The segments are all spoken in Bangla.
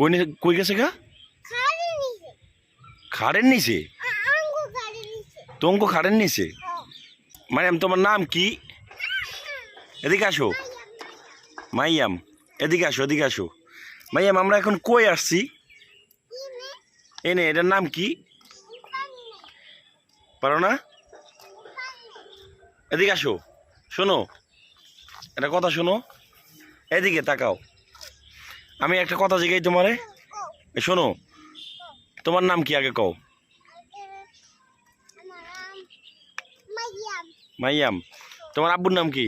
কই কই গেছে গা? খাড়ের নিচে। তোমাকে খাড়ের নিচে। মারিয়াম তোমার নাম কি? এদিকে আসো। মাইয়াম এদিকে আসো এদিকে আসো। মাইয়াম আমরা এখন কই আসছি? এনে এটার নাম কি? পারো না? এদিকে আসো। শোনো। এটা কথা শোনো। এদিকে তাকাও। আমি একটা কথা জিগাই তোমারে। শোনো, তোমার নাম কি আগে কও? মাইয়াম। তোমার আব্বুর নাম কি?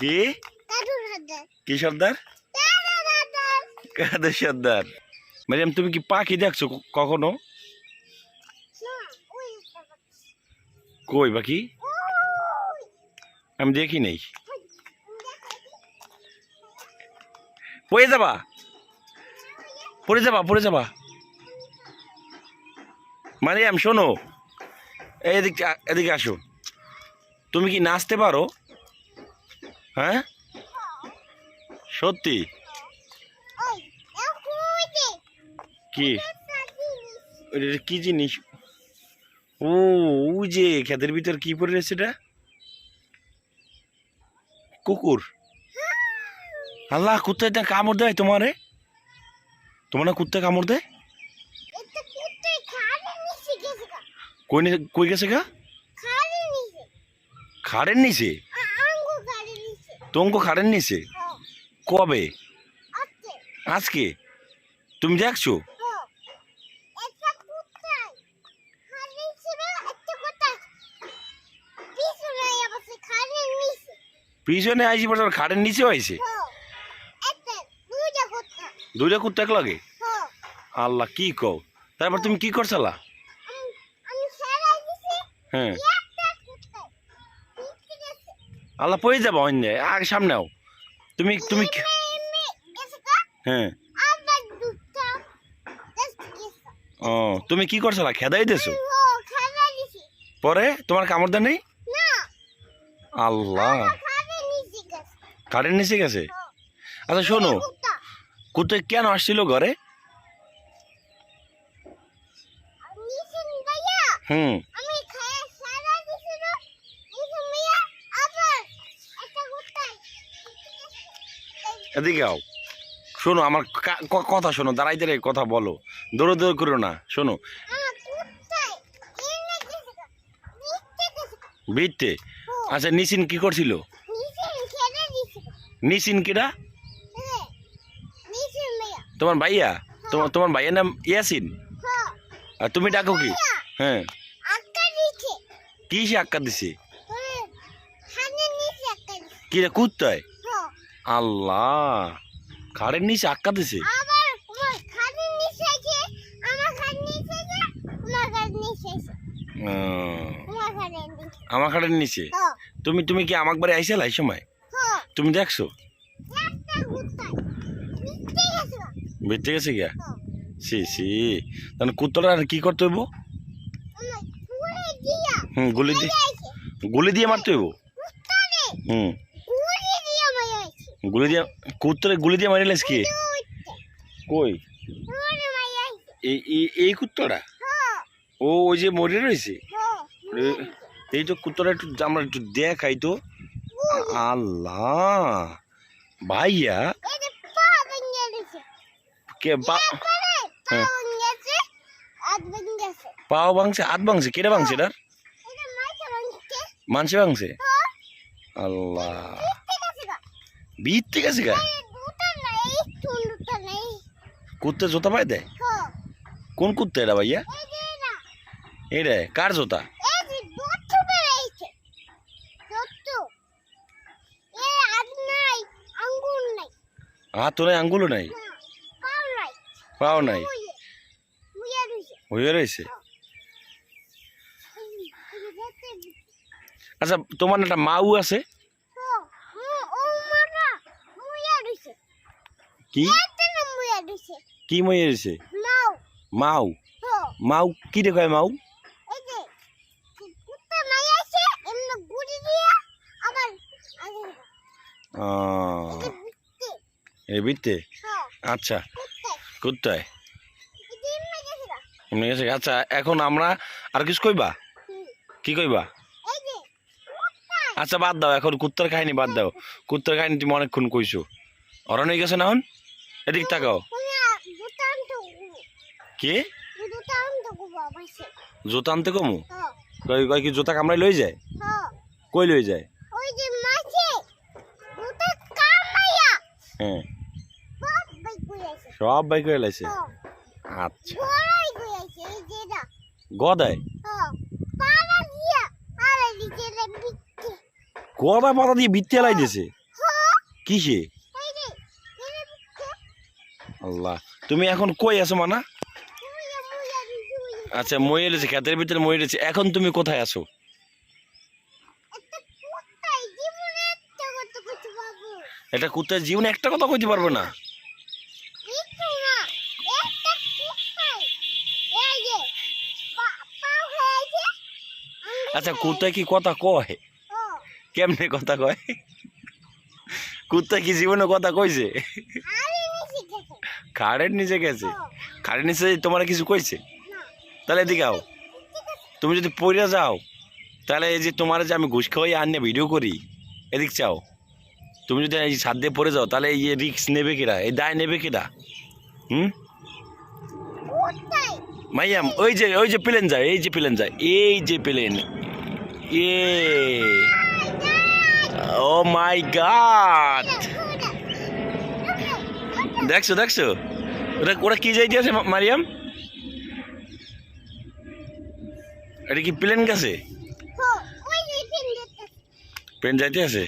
কি? কি সর্দার? কাদের সর্দার? মারিয়াম তুমি কি পাখি দেখছ কখনো? কই পাখি? আমি দেখি নেই। পড়ে যাবা? পড়ে যাবা পড়ে যাবা। মারিয়াম, শোনো। এদিকে এদিকে আসো। তুমি কি নাচতে পারো? হ্যাঁ? সত্যি? কি? কি জিনিস? ও যে খেতের ভিতর কি পড়ে রয়েছে এটা? কুকুর। আল্লাহ কুত্তায় তা কামড় দেয় তোমারে? তোমার না কুত্তায় কামড় দেয়? কই কই গেছে গা? খাড়ের নিচে? তোমাকে খাড়ের নিচে। কবে? আজকে। তুমি দেখছ? পিছনে আইসি পড়ে খাড়ের নিচে। হয়েছে দুইটা কুত্তা এক লাগে আল্লাহ কি কও? তারপর তুমি কি করছালা? হ্যাঁ। আল্লাহ পড়ে যাব অন্য আগে সামনে আও। তুমি তুমি হ্যাঁ। ও তুমি কি করছালা? খেদাই দেছো? পরে? তোমার কামড় দেয় নেই? আল্লাহ। খাড়ের নিচে গেছে। আচ্ছা শোনো। কুত্তে কেন আসছিল ঘরে? হুম। এদিকে আও। শোনো আমার কথা শোনো দাঁড়াই দাঁড়াই কথা বলো। দৌড়ো দৌড় করো না শোনো। গেছে আচ্ছা নিশিন কি করছিল? নিশিন কিরা মেয়া তোমার ভাইয়া? তোমার তোমার ভাইয়ের নাম ইয়াসিন? হ্যাঁ। আর তুমি ডাকো কি? হ্যাঁ। কি সে আক্কা দিছে? হ্যাঁ কি রে কুত্তায়? হ্যাঁ। আল্লাহ খাড়ের নিচে আক্কা দিছে? আমার খানে নিচে আছে আমার খানে নিচে? হ্যাঁ। তুমি তুমি কি আমার বাড়ি আইসাল এই সময়? হ্যাঁ। তুমি দেখছ একটা কুত্তাই নিচে গেছে বেঁচে গেছে গিয়া? হ্যাঁ। সি সি। তাহলে কুত্তাটা আর কি করতে হইব? হুম গুলি দিয়ে। গুলি দিয়ে মারতে হইব? হুম। গুলি দিয়ে কুত্তরে গুলি দিয়ে মারিলাস কি? কই? এই কুত্তটা? হ্যাঁ। ও ওই যে মরে রয়েছে হ্যাঁ এই তো কুত্তটা একটু আমরা একটু দেখাই তো। আল্লাহ। ভাইয়া। কে পা- পরে পা হ্যাঁ। পাও ভাঙছে হাত ভাঙছে কেটে ভাঙছে এটার? এটা মাইকে ভাঙছে। মানসে ভাঙছে? আল্লাহ। বিট ঠিক আছে গা? কুত্তে জোতা পায় দেয় হ্যাঁ। কোন কুত্তে এটা ভাইয়া? এটা। কার জোতা? হাত তো নাই। আঙ্গুলও পাও নাই? পাও নাই? হয়ে রয়েছে আচ্ছা তোমার একটা মাউ আছে? কি? কি ময়ে রয়েছে মাউ। মাউ? কি রে মাউ? হ্যাঁ আচ্ছা। কোথায়? এমনি গেছে আচ্ছা এখন আমরা আর কিছু কইবা? কি কইবা? আচ্ছা বাদ দাও এখন কুত্তার কাহিনী বাদ দাও। কুত্তার কাহিনী তুমি অনেকক্ষণ কইছো। অরণ হয়ে গেছে না এখন? এদিক তাকাও। কি? জুতা আনতে কমু? হ্যাঁ। কই কি জুতা কামড়াই লই যায়? কই লই যায়? হ্যাঁ। সব বাই করে লাইছে? আচ্ছা। গদায়? গদা পাতা দিয়ে বিত্তে লাই হ্যাঁ কিসে? আল্লাহ তুমি এখন কই আছো মানা? আচ্ছা মই এলেছে ক্ষেতের ভিতরে মই এলেছে এখন তুমি কোথায় আছো? এটা কুত্তার জীবনে একটা কথা কইতে পারবে না কিছু না একটা কোথায় এই যে পা- পাও হয়েছে আঙ্গুল আচ্ছা কুত্তায় কি কথা কয়? কেমনে কথা কয়? কুত্তা কি জীবনে কথা কইছে? আরে নিচে গেছে খাড়ের নিচে গেছে। খাড়ের নিচে তোমার কিছু কইছে? তাহলে এদিকে আও। তুমি যদি পড়ে যাও তাহলে এই যে তোমার যে আমি ঘুষ খাওয়াই আর ভিডিও করি এদিক চাও। তুমি যদি এই ছাদ দিয়ে পড়ে যাও তাহলে এই রিক্স নেবে কিরা এই দায় নেবে কিরা হুম? মাইয়াম ওই যে ওই যে প্লেন যায় এই যে প্লেন যায় এই যে প্লেন। এ Oh my god! দেখছ দেখছ? ওটা ওরা কি যাই দিয়েছে মারিয়াম? এটা কি প্লেন গেছে? ওই যে পিন দিতে প্লেন যাইতে আছে?